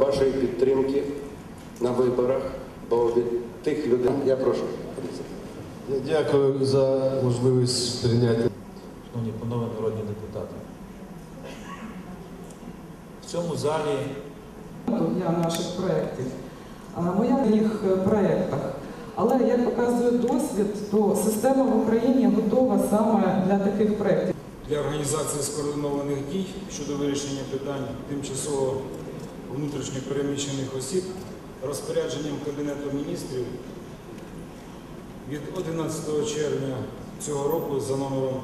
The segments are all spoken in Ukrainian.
вашої підтримки на виборах, бо від тих людей я прошу. Я дякую за можливість прийняти. Шановні панове народні депутати. В цьому залі для наших проєктів. Моя в їх е, проєктах. Але як показує досвід, то система в Україні готова саме для таких проєктів. для організації скоординованих дій щодо вирішення питань тимчасово внутрішньо переміщених осіб розпорядженням Кабінету міністрів від 11 червня цього року за номером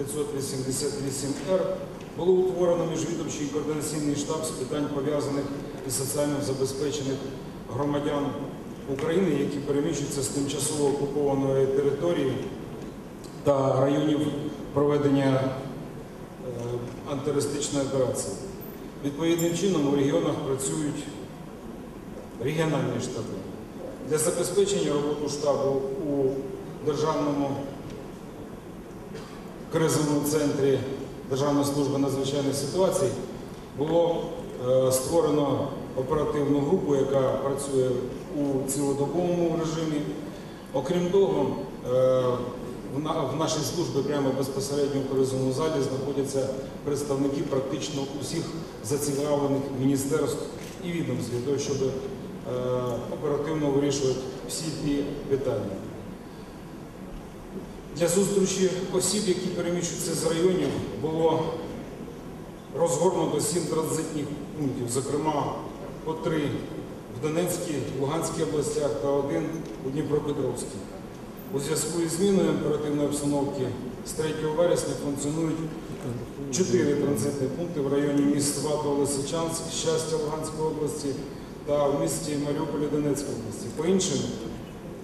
588-Р було утворено міжвідомчий координаційний штаб з питань пов'язаних із соціально забезпечених громадян України, які переміщуються з тимчасово окупованої території та районів проведення е, антитерористичної операції. Відповідним чином у регіонах працюють регіональні штаби. Для забезпечення роботи штабу у Державному кризовому центрі Державної служби надзвичайних ситуацій було е, створено оперативну групу, яка працює у цілодобовому режимі. Окрім того, е, в нашій службі прямо безпосередньо в кризовому залі знаходяться представники практично усіх зацікавлених міністерств і відомств для того, щоб е, оперативно вирішувати всі ті питання. Для зустрічі осіб, які переміщуються з районів, було розгорнуто сім транзитних пунктів, зокрема по три в Донецькій, Луганській областях та один у Дніпропетровській. У зв'язку із зміною оперативної обстановки з 3 вересня функціонують чотири транзитні пункти в районі міст Сватово, Лисичанськ, Щастя Луганської області та в місті Маріуполі Донецької області. По іншим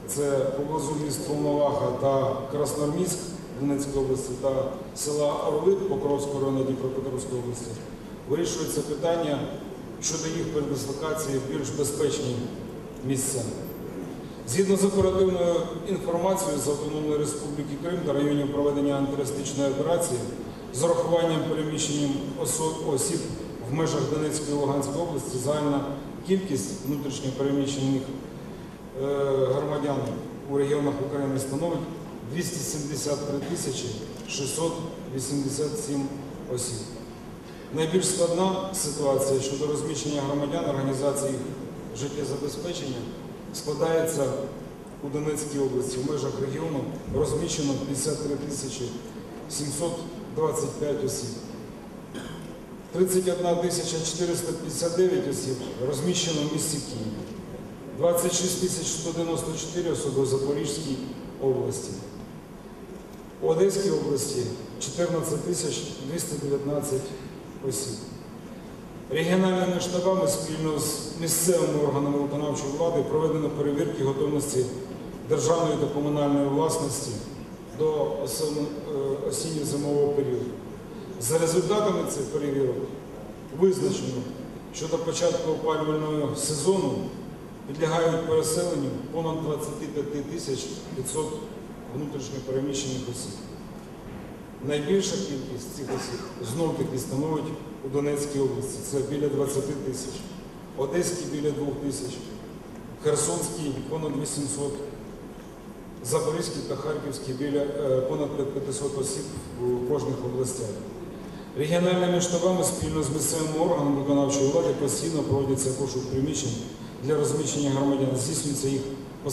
це поблизу міст Волноваха та Красноармійськ Донецької області та села Орли Покровського району Дніпропетровської області. Вирішується питання щодо їх передислокації в більш безпечні місця. Згідно з оперативною інформацією з Автономної Республіки Крим та районів проведення антитерористичної операції з урахуванням переміщенням осіб в межах Донецької і Луганської області загальна кількість внутрішньо переміщених е, громадян у регіонах України становить 273 тисячі 687 осіб. Найбільш складна ситуація щодо розміщення громадян організації життєзабезпечення складається у Донецькій області. В межах регіону розміщено 53 тисячі 725 осіб. 31 тисяча 459 осіб розміщено в місті Києві. 26 тисяч 194 особи у Запорізькій області. У Одеській області 14 тисяч 219 осіб. Регіональними штабами спільно з місцевими органами виконавчої влади проведено перевірки готовності державної та комунальної власності до е, осінньо-зимового періоду. За результатами цих перевірок визначено, що до початку опалювального сезону підлягають переселенню понад 25 тисяч 500 внутрішньо переміщених осіб. Найбільша кількість цих осіб знов таки становить у Донецькій області. Це біля 20 тисяч, Одеській біля 2 тисяч, Херсонській понад 800, Запорізькій та Харківській біля е, понад 500 осіб у кожних областях. Регіональними штабами спільно з місцевими органами виконавчої влади постійно проводяться пошук приміщень для розміщення громадян, здійснюється їх е,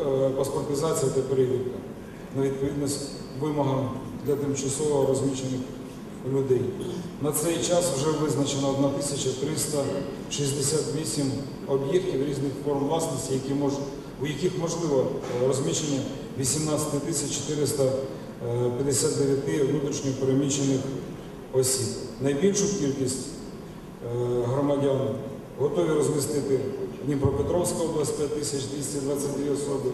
е, паспортизація та перевірка на відповідність вимогам для тимчасово розміщених людей. На цей час вже визначено 1368 об'єктів різних форм власності, які мож, у яких можливо е, розміщення 18 459 внутрішньо переміщених осіб. Найбільшу кількість е, громадян готові розмістити Дніпропетровська область 5222 особи,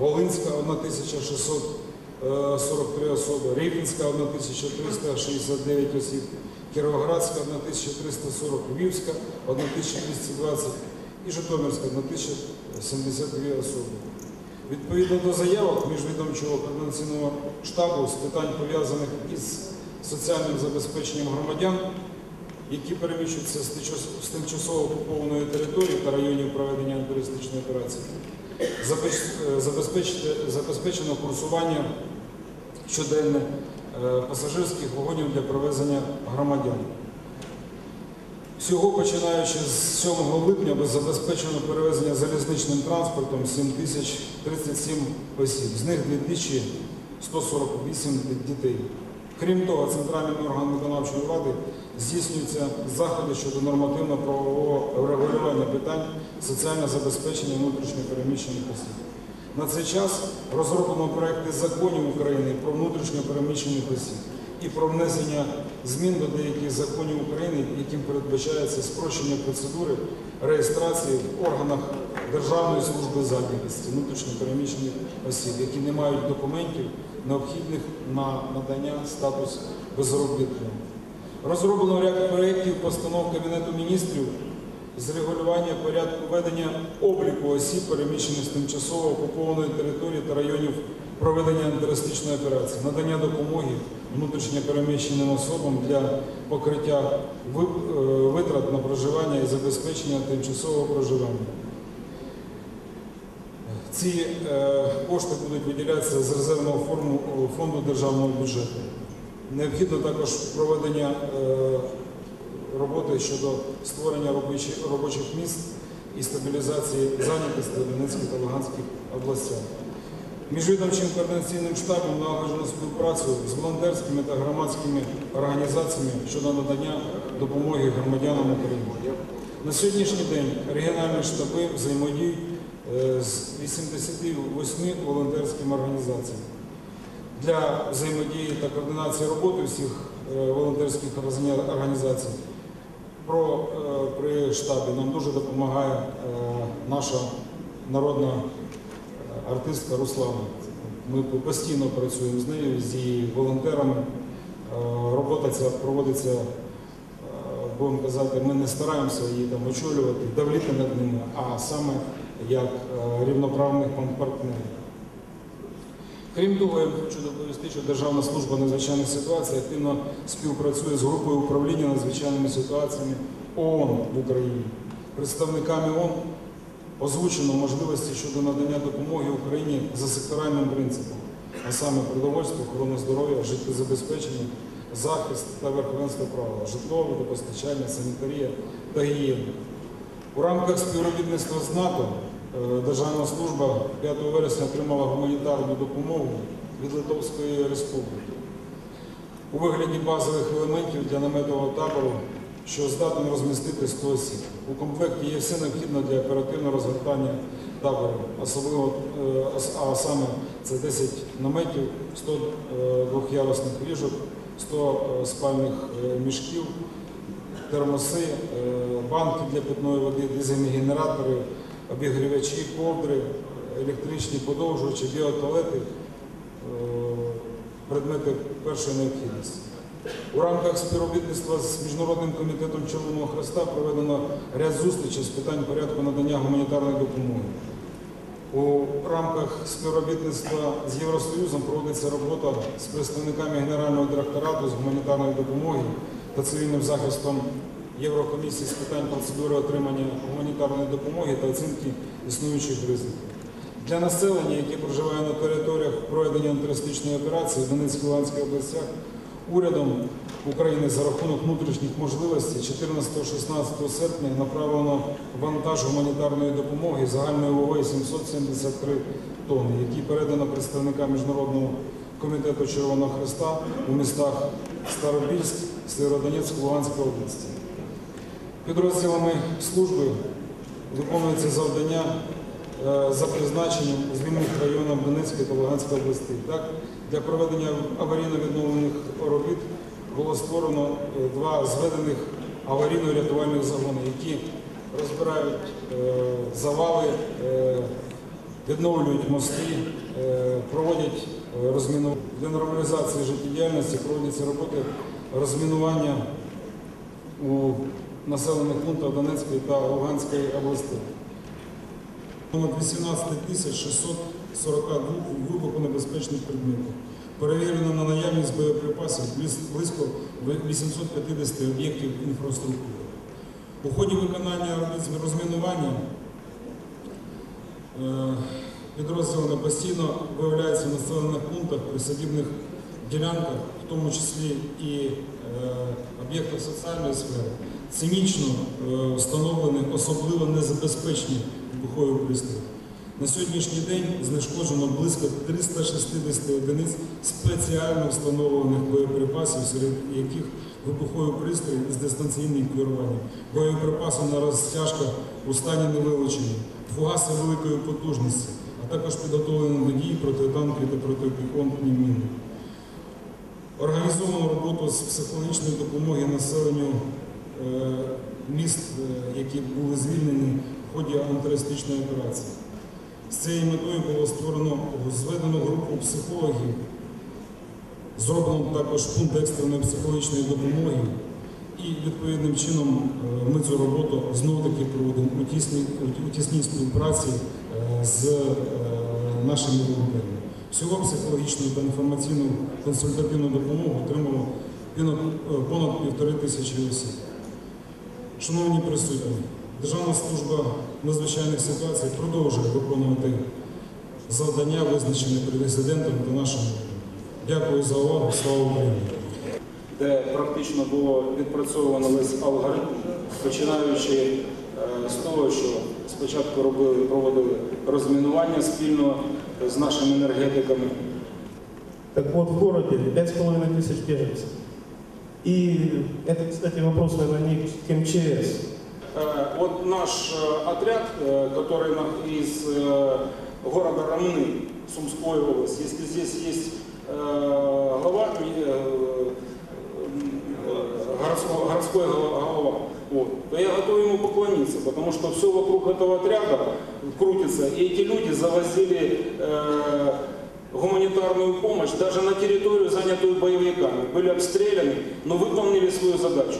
Волинська 1643 особи, Рівненська 1369 осіб, Кіровоградська 1340, Львівська 1220 і Житомирська 1072 особи. Відповідно до заявок міжвідомчого координаційного штабу з питань пов'язаних із соціальним забезпеченням громадян, які переміщуються з тимчасово окупованої території та районів проведення антитерористичної операції. Е, Забезпечено курсування щоденне е, пасажирських вагонів для провезення громадян. Всього починаючи з 7 липня було забезпечено перевезення залізничним транспортом 7037 осіб, з них 2148 дітей. Крім того, центральним органом виконавчої влади здійснюються заходи щодо нормативно-правового врегулювання питань соціального забезпечення внутрішньопереміщених осіб. На цей час розроблено проекти законів України про внутрішньопереміщених осіб і про внесення змін до деяких законів України, яким передбачається спрощення процедури реєстрації в органах Державної служби зайнятості внутрішньопереміщених осіб, які не мають документів, необхідних на надання статусу безробітного. Розроблено ряд проєктів постанов Кабінету міністрів з регулювання порядку ведення обліку осіб, переміщених з тимчасово окупованої території та районів проведення антитерористичної операції, надання допомоги внутрішньо переміщеним особам для покриття е, витрат на проживання і забезпечення тимчасового проживання. Ці е, кошти будуть виділятися з резервного форму- фонду державного бюджету. Необхідно також проведення е, роботи щодо створення робочих, робочих місць і стабілізації зайнятості в Донецькій та Луганській областях. Міжвідомчим координаційним штабом налагоджено співпрацю з волонтерськими та громадськими організаціями щодо надання допомоги громадянам України. На сьогоднішній день регіональні штаби взаємодіють е, з 88 волонтерськими організаціями. Для взаємодії та координації роботи всіх е, волонтерських організацій про, е, при штабі нам дуже допомагає е, наша народна е, артистка Руслана. Ми постійно працюємо з нею, з її волонтерами. Робота ця проводиться, будемо казати, ми не стараємося її там очолювати, давліти над ними, а саме як рівноправних партнерів. Крім того, я хочу доповісти, що Державна служба надзвичайних ситуацій активно співпрацює з групою управління надзвичайними ситуаціями ООН в Україні. Представниками ООН озвучено можливості щодо надання допомоги Україні за секторальним принципом, а саме продовольство, охорона здоров'я, життєзабезпечення, захист та верховенство права, житло, водопостачання, санітарія та гігієна. У рамках співробітництва з НАТО Державна служба 5 вересня отримала гуманітарну допомогу від Литовської Республіки у вигляді базових елементів для наметового табору, що здатен розмістити 100 осіб. У комплекті є все необхідне для оперативного розгортання табору, особливо, е, а саме це 10 наметів, 100 е, двох'ярусних ліжок, 100 е, спальних е, мішків, термоси, е, банки для питної води, дизельні генератори, обігрівачі, ковдри, електричні подовжувачі, біотуалети, е, предмети першої необхідності. У рамках співробітництва з Міжнародним комітетом Червоного Хреста проведено ряд зустрічей з питань порядку надання гуманітарної допомоги. У рамках співробітництва з Євросоюзом проводиться робота з представниками Генерального директорату з гуманітарної допомоги та цивільним захистом Єврокомісії з питань процедури отримання гуманітарної допомоги та оцінки існуючих ризиків. Для населення, яке проживає на територіях проведення антитерористичної операції в Донецькій Луганській областях, урядом України за рахунок внутрішніх можливостей 14-16 серпня направлено вантаж гуманітарної допомоги загальною вагою 773 тонни, які передано представникам Міжнародного комітету Червоного Хреста у містах Старобільськ, Сєвєродонецьк, Луганська області. Підрозділами служби виконується завдання е, за призначенням звільних районів Донецької та Луганської областей. Так, для проведення аварійно-відновлених робіт було створено е, два зведених аварійно-рятувальних загони, які розбирають е, завали, відновлюють мости, проводять розмінування. Для нормалізації життєдіяльності проводяться роботи розмінування у населених пунктах Донецької та Луганської областей. Понад 18 642 вибухонебезпечних предметів. Перевірено на наявність боєприпасів близько 850 об'єктів інфраструктури. У ході виконання робіт розмінування е, підрозділами постійно виявляються в населених пунктах, присадібних ділянках, в тому числі і е, об'єктах соціальної сфери, цинічно е, встановлені особливо незабезпечені вибухові пристрої. На сьогоднішній день знешкоджено близько 360 одиниць спеціально встановлених боєприпасів, серед яких вибухові пристрої з дистанційним керуванням, боєприпаси на розтяжках у стані невилучення, фугаси великої потужності, а також підготовлені до дії протитанкові та протипіхотні міни. Організовано роботу з психологічної допомоги населенню міст, е, які були звільнені в ході антитерористичної операції. З цією метою було створено зведено групу психологів, зроблено також пункт екстреної психологічної допомоги. І відповідним чином е, ми цю роботу знов таки проводимо у тісній, у тісній співпраці е, з е, нашими волонтерами. Всього психологічну та інформаційну консультативну допомогу отримало е, понад півтори тисячі осіб. Шановні присутні, Державна служба надзвичайних ситуацій продовжує виконувати завдання, визначені президентом та нашим. Дякую за увагу. Слава Україні! де практично було відпрацьовано весь алгоритм, починаючи е, з того, що спочатку робили, проводили розмінування спільно з нашими енергетиками. Так вот, в городе 5,5 тысяч беженцев. И это, кстати, вопрос, наверное, не к МЧС. Э, Вот наш э, отряд, э, который из города Рамны, Сумской области, если здесь есть глава, городского- городской голова, вот, то я готов ему поклониться, потому что все вокруг этого отряда крутится, и эти люди завозили гуманитарную помощь даже на территорию, занятую боевиками, были обстреляны, но выполнили свою задачу.